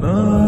No.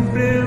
sempre